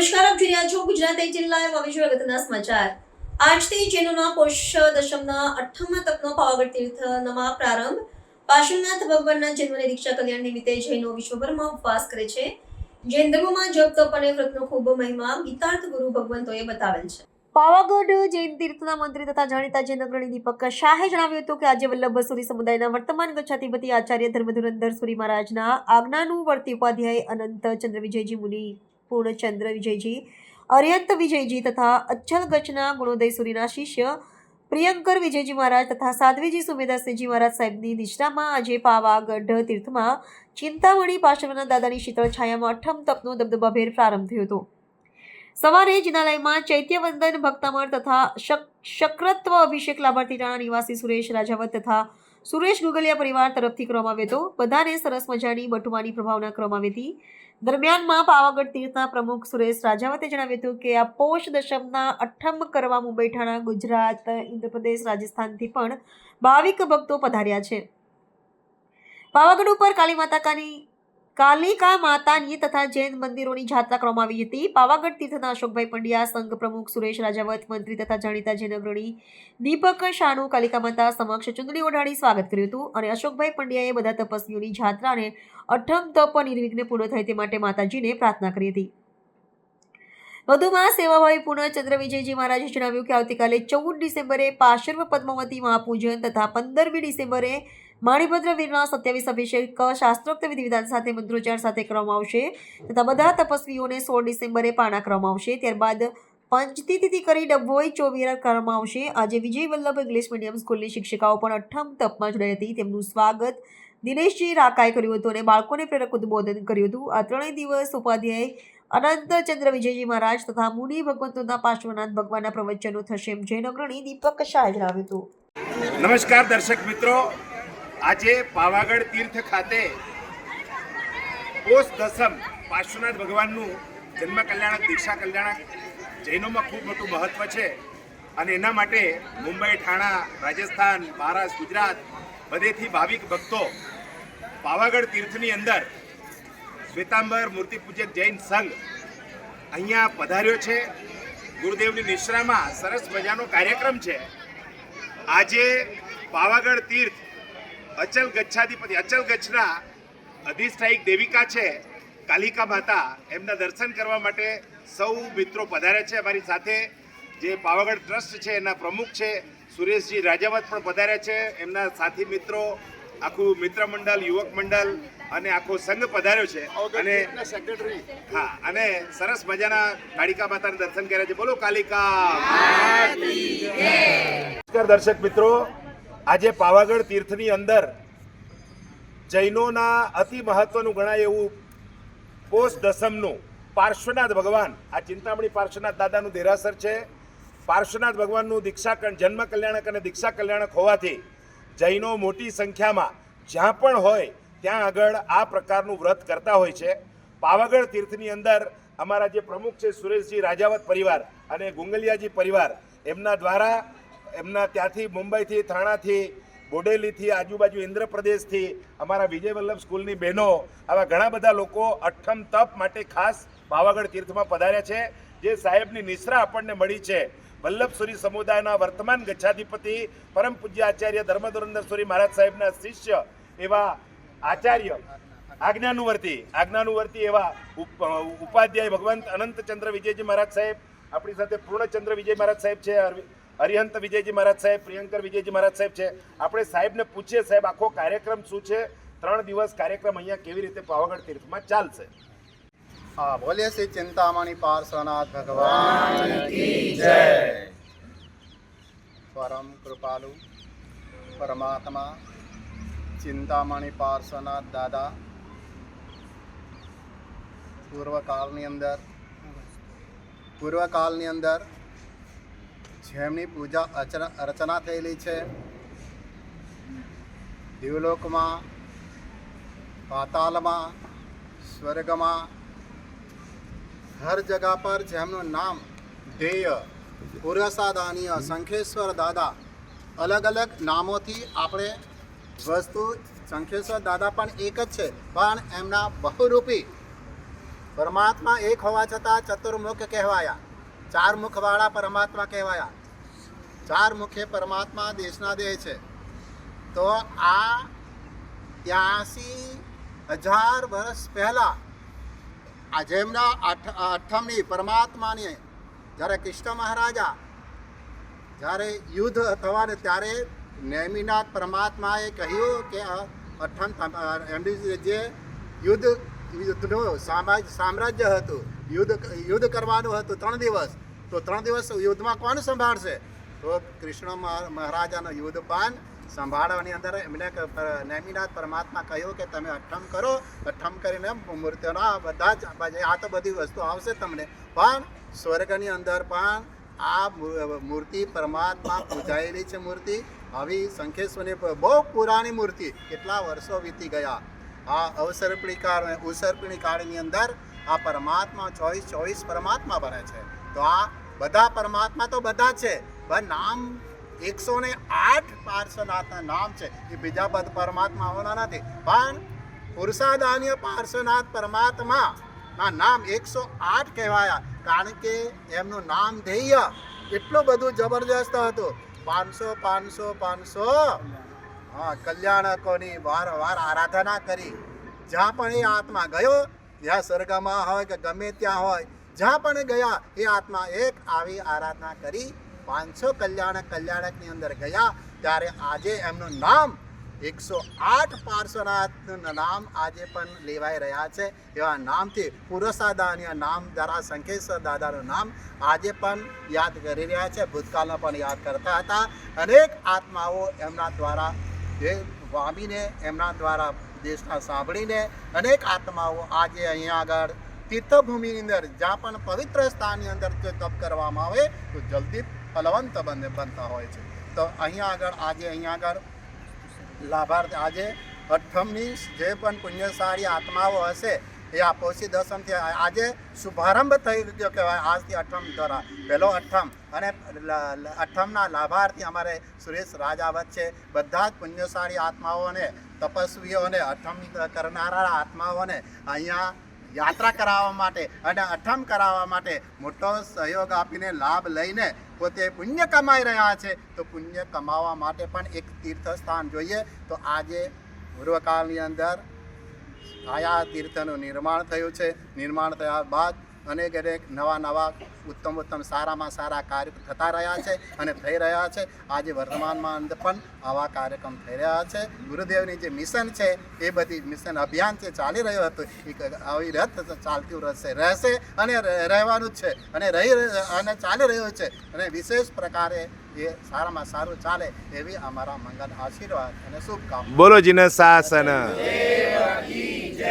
નમસ્કાર, આપ જોઈ રહ્યા છો ગુજરાત જિલ્લા એમ હવે અગત્યના સમાચાર. આજથી જૈનોના પોષ દશમના અઠ્ઠમના તપનો પાવાગઢ તીર્થના પ્રારંભ. પાર્શ્વનાથ ભગવાનના જન્મની દીક્ષા કલ્યાણ નિમિત્તે જૈનો વિશ્વભરમાં ઉપવાસ કરે છે. જૈન ધર્મમાં જપ, તપ અને વ્રતનો ખૂબ મહિમા ગીતાર્થ ગુરુ ભગવંતોએ બતાવેલ છે. પાવાગઢ જૈન તીર્થના મંત્રી તથા જાણીતા જૈન અગ્રણી દીપક શાહે જણાવ્યું હતું કે આજે વલ્લભ સુરી સમુદાયના વર્તમાન ગચ્છાધિપતિ આચાર્ય ધર્મધુરંધર સુરી મહારાજના આજ્ઞાનું વર્તી ઉપાધ્યાય અનંત ચંદ્ર વિજયજી મુનિ પૂર્ણચંદ્ર વિજયજી અર્યંત વિજયજી તથા અચ્છલ ગચના ગુણોદય સુરીના શિષ્ય પ્રિયંકર વિજયજી મહારાજ તથા સાધ્વીજી સુમેદાસજી મહારાજ સાહેબની નિષ્ઠામાં આજે પાવાગઢ તીર્થમાં ચિંતામણી પાર્શ્વના દાદાની શીતળ છાયામાં અઠમ તપનો દબદબાભેર પ્રારંભ થયો હતો. સવારે જિનાલયમાં ચૈત્યવંદન ભક્તામર તથા શક, શક્રત્વ અભિષેક લાભાર્થી નિવાસી સુરેશ રાજાવત તથા સુરેશ ગુગલિયા પરિવાર તરફથી કરવામાં આવ્યો હતો. બધાને સરસ મજાની બટુમાની પ્રભાવના કરવામાં આવી હતી. દરમિયાનમાં પાવાગઢ તીર્થના પ્રમુખ સુરેશ રાજાવતે જણાવ્યું હતું કે આ પોષ દશમના અઠ્ઠમ કરવા મુંબઈ ઠાણા ગુજરાત ઇન્દ્રપ્રદેશ રાજસ્થાનથી પણ ભાવિક ભક્તો પધાર્યા છે. પાવાગઢ ઉપર કાળી માતા કાની કાલિકા માતાની તથા જૈન મંદિરોની જાત્રા કરવામાં આવી હતી. પાવાગઢ તીર્થના અશોકભાઈ પંડ્યા, સંઘ પ્રમુખ સુરેશ રાજાવત, મંત્રી તથા જાણીતા જૈન અગ્રણી દીપક શાહનું કાલિકા માતા સમક્ષ ચુંદડી ઓઢાડી સ્વાગત કર્યું હતું અને અશોકભાઈ પંડ્યાએ બધા તપસ્વીઓની જાત્રા અને અઠમ તપ નિર્વિઘ્ને પૂર્ણ થાય તે માટે માતાજીને પ્રાર્થના કરી હતી. વધુમાં સેવાભાવી પૂર્ણચંદ્ર વિજયજી મહારાજે જણાવ્યું કે આવતીકાલે ચૌદ ડિસેમ્બરે પાશર્વ પદ્માવતી મહાપૂજન તથા પંદરમી ડિસેમ્બરે માણીભદ્ર વીરના સત્યાવીસ અભિષેક શાસ્ત્રોક્ત વિધિ વિધાન સાથે મંત્રોચ્ચાર સાથે કરવામાં આવશે. તથા બધા તપસ્વીઓને સોળ ડિસેમ્બરે પાણા કરવામાં આવશે. ત્યારબાદ પંચતી તિથિ કરી ડભોઈ ચોવીરા કરવામાં આવશે. આજે વિજય વલ્લભ ઇંગ્લિશ મીડિયમ સ્કૂલની શિક્ષિકાઓ પણ અઠમ તપમાં જોડાઈ હતી. તેમનું સ્વાગત દિનેશજી રાકાએ કર્યું હતું અને બાળકોને પ્રેરક ઉદ્બોધન કર્યું હતું. આ ત્રણેય દિવસ ઉપાધ્યાય અનંત ચંદ્ર વિજયજી મહારાજ તથા મુનિ ભગવંતોના પાર્શ્વનાથ ભગવાનના પ્રવચનો થશે એમ જૈન અગ્રણી દીપક શાહ જણાવ્યું હતું. નમસ્કાર દર્શક મિત્રો. આજે પાવાગઢ તીર્થ ખાતે પોષ દસમ પાર્શ્વનાથ ભગવાનનું જન્મ કલ્યાણક દીક્ષા કલ્યાણક જૈનોમાં ખૂબ મોટું મહત્વ છે. અને એના માટે મુંબઈ, ઠાણા, રાજસ્થાન, મહારાષ્ટ્ર, ગુજરાત બધેથી ભાવિક ભક્તો પાવાગઢ તીર્થની અંદર શ્વેતાંબર મૂર્તિ પૂજક જૈન સંઘ અહીંયા પધાર્યો છે. ગુરુદેવની નિશ્રામાં સરસ મજાનો કાર્યક્રમ છે. આજે પાવાગઢ તીર્થ અચલ ગચ્છાધિપતિ અચલ ગચ્છના અધિષ્ઠાયિક દેવિકા છે કાલિકા માતા. એમના દર્શન કરવા માટે સૌ મિત્રો પધાર્યા છે. અમારી સાથે જે પાવાગઢ ટ્રસ્ટ છે એના પ્રમુખ છે સુરેશજી રાજાવત પણ પધાર્યા છે. એમના સાથી મિત્રો આખું મિત્ર મંડળ યુવક મંડળ અને આખો સંઘ પધાર્યો છે. અને હા અને સરસ મજાના કાલિકા માતાના દર્શન કર્યા છે. બોલો કાલિકા. નમસ્કાર દર્શક મિત્રો. આજે પાવાગઢ તીર્થની અંદર જૈનોના અતિ મહત્વનું ગણાય એવું પોષ દસમનું પાર્શ્વનાથ ભગવાન, આ ચિંતામણી પાર્શ્વનાથ દાદાનું દેરાસર છે. પાર્શ્વનાથ ભગવાનનું દીક્ષા જન્મ કલ્યાણક અને દીક્ષા કલ્યાણક હોવાથી જૈનો મોટી સંખ્યામાં જ્યાં પણ હોય ત્યાં આગળ આ પ્રકારનું વ્રત કરતા હોય છે. પાવાગઢ તીર્થની અંદર અમારા જે પ્રમુખ છે સુરેશજી રાજાવત પરિવાર અને ગુંગલિયાજી પરિવાર, એમના દ્વારા એમના ત્યાંથી મુંબઈથી, થાણાથી, બોડેલીથી, આજુબાજુ ઇન્દ્રપ્રદેશથી, અમારા વિજય વલ્લભ સ્કૂલની બહેનો, આવા ઘણા બધા લોકો અઠ્ઠમ તપ માટે ખાસ પાવાગઢ તીર્થમાં પધાર્યા છે, જે સાહેબની નિશ્રા આપણને મળી છે. વલ્લભસુરી સમુદાયના વર્તમાન ગચ્છાધિપતિ પરમ પૂજ્ય આચાર્ય ધર્મધુરંદરસુરી મહારાજ સાહેબના શિષ્ય એવા આચાર્ય આજ્ઞાનુવર્તી આજ્ઞાનુવર્તી એવા ઉપ- ઉપાધ્યાય ભગવંત અનંતચંદ્ર વિજયજી મહારાજ સાહેબ, આપણી સાથે પૂર્ણચંદ્ર વિજય મહારાજ સાહેબ છે અરિહંત વિજયજી મહારાજ સાહેબ પ્રિયંકર વિજયજી મહારાજ સાહેબ છે. આપણે સાહેબને પૂછીએ સાહેબ આખો કાર્યક્રમ શું છે? ત્રણ દિવસ કાર્યક્રમ અહીંયા કેવી રીતે પાવાગઢ તીર્થમાં ચાલશે? હા બોલે શ્રી ચિંતામણી પાર્શ્વનાથ ભગવાન જય. પરમ કૃપાલુ પરમાત્મા ચિંતામણી પાર્શ્વનાથ દાદા પૂર્વકાળની અંદર પૂર્વકાળની અંદર જેમની પૂજા અર્ચના અર્ચના થયેલી છે. દેવલોકમાં પાતાલમાં, સ્વર્ગમાં, હર જગા પર જેમનું નામ ધ્યેય, પુરસાદાનીય, શંખેશ્વર દાદા, અલગ અલગ નામોથી આપણે વસ્તુ, શંખેશ્વર દાદા પણ એક જ છે, પણ એમના બહુરૂપી. પરમાત્મા એક હોવા છતાં ચતુર્મુખ કહેવાયા ચાર મુખવાળા પરમાત્મા કહેવાયા. ચાર મુખે પરમાત્મા દેશના દેહ છે. તો આ ત્યાસી હજાર વર્ષ પહેલા આ જેમના આઠ અઠમની પરમાત્માની જ્યારે કૃષ્ણ મહારાજા જ્યારે યુદ્ધ થવાને ત્યારે નેમિનાથ પરમાત્માએ કહ્યું કે અઠમ, એમની જે યુદ્ધ, યુદ્ધનું સામ્રાજ્ય સામ્રાજ્ય હતું, યુદ્ધ યુદ્ધ કરવાનું હતું ત્રણ દિવસ. તો ત્રણ દિવસ યુદ્ધમાં કોણ સંભાળશે? તો કૃષ્ણ મહા- મહારાજાનો યુદ્ધ પાન સંભાળવાની અંદર એમને નેમિનાથ પરમાત્મા કહ્યું કે તમે અઠમ કરો, અઠમ કરીને મૂર્તિઓના બધા જ આ તો બધી વસ્તુ આવશે તમને. પણ સ્વર્ગની અંદર પણ આ મૂર્તિ પરમાત્મા પૂજાયેલી છે મૂર્તિ. આવી સંખેશ્વરની બહુ પુરાણી મૂર્તિ કેટલા વર્ષો વીતી ગયા. આ અવસર્પણી કાળ ઉસર્પણી કાળની અંદર આ પરમાત્મા ચોવીસ ચોવીસ પરમાત્મા બને છે. તો આ બધા પરમાત્મા તો બધા છે. નામ એકસો ને આઠ પાર્શ્વનાથના નામ છે. એ બીજા બધા પરમાત્માઓના નથી. પણ પુરુષાદાન્ય પાર્શ્વનાથ પરમાત્મા ના નામ એકસો આઠ કહેવાયા. કારણ કે એમનું નામ ધ્યેય એટલું બધું જબરજસ્ત હતું. પાંચસો પાંચસો પાંચસો. હા, કલ્યાણકોની વારંવાર આરાધના કરી. જ્યાં પણ એ આત્મા ગયો જ્યાં સ્વર્ગમાં હોય કે ગમે ત્યાં હોય, જ્યાં પણ ગયા, એ આત્મા એક આવી આરાધના કરી પાંચસો કલ્યાણક કલ્યાણકની અંદર ગયા, ત્યારે આજે એમનું નામ એકસો આઠ પાર્શ્વનાથનું નામ આજે પણ લેવાઈ રહ્યા છે. એવા નામથી પુરસાદાનીય નામ દ્વારા શંખેશ્વર દાદાનું નામ આજે પણ યાદ કરી રહ્યા છે. ભૂતકાળમાં પણ યાદ કરતા હતા. અનેક આત્માઓ એમના દ્વારા જે વામીને, એમના દ્વારા દેશના સાંભળીને અનેક આત્માઓ આજે અહીંયા આગળ તીર્થભૂમિની અંદર, જ્યાં પણ પવિત્ર સ્થાનની અંદર જો તપ કરવામાં આવે, તો જલ્દી ફલવંત બને બનતા હોય છે. તો અહીંયા આગળ, આજે અહીંયા આગળ લાભાર્થી, આજે અઠમની જે પણ પુણ્યશાળી આત્માઓ હશે, એ આ પોષી દસમથી આજે શુભારંભ થઈ ગયો કહેવાય, આજથી અઠમ દ્વારા. પહેલો અઠમ. અને અઠમના લાભાર્થી અમારે સુરેશ રાજાવત છે. બધા જ પુણ્યશાળી આત્માઓને, તપસ્વીઓને, અઠમ કરનારા આત્માઓને અહીંયા યાત્રા કરાવવા માટે અને અઠમ કરાવવા માટે મોટો સહયોગ આપીને લાભ લઈને પોતે પુણ્ય કમાઈ રહ્યા છે. તો પુણ્ય કમાવા માટે પણ એક તીર્થ સ્થાન જોઈએ. તો આજે પૂર્વકાળની અંદર આયા તીર્થનું નિર્માણ થયું છે. નિર્માણ થયા બાદ અનેક અનેક નવા નવા ઉત્તમ ઉત્તમ સારામાં સારા કાર્ય થતા રહ્યા છે અને થઈ રહ્યા છે. આજે વર્તમાનમાં અંદર પણ આવા કાર્યક્રમ થઈ રહ્યા છે. ગુરુદેવની જે મિશન છે, એ બધી મિશન અભિયાન જે ચાલી રહ્યું હતું એ આવી રથ ચાલતું રહેશે રહેશે અને રહે- રહેવાનું જ છે. અને રહી અને ચાલી રહ્યું છે. અને વિશેષ પ્રકારે એ સારામાં સારું ચાલે એવી અમારા મંગલ આશીર્વાદ અને શુભકામના. બોલો જીને શાસન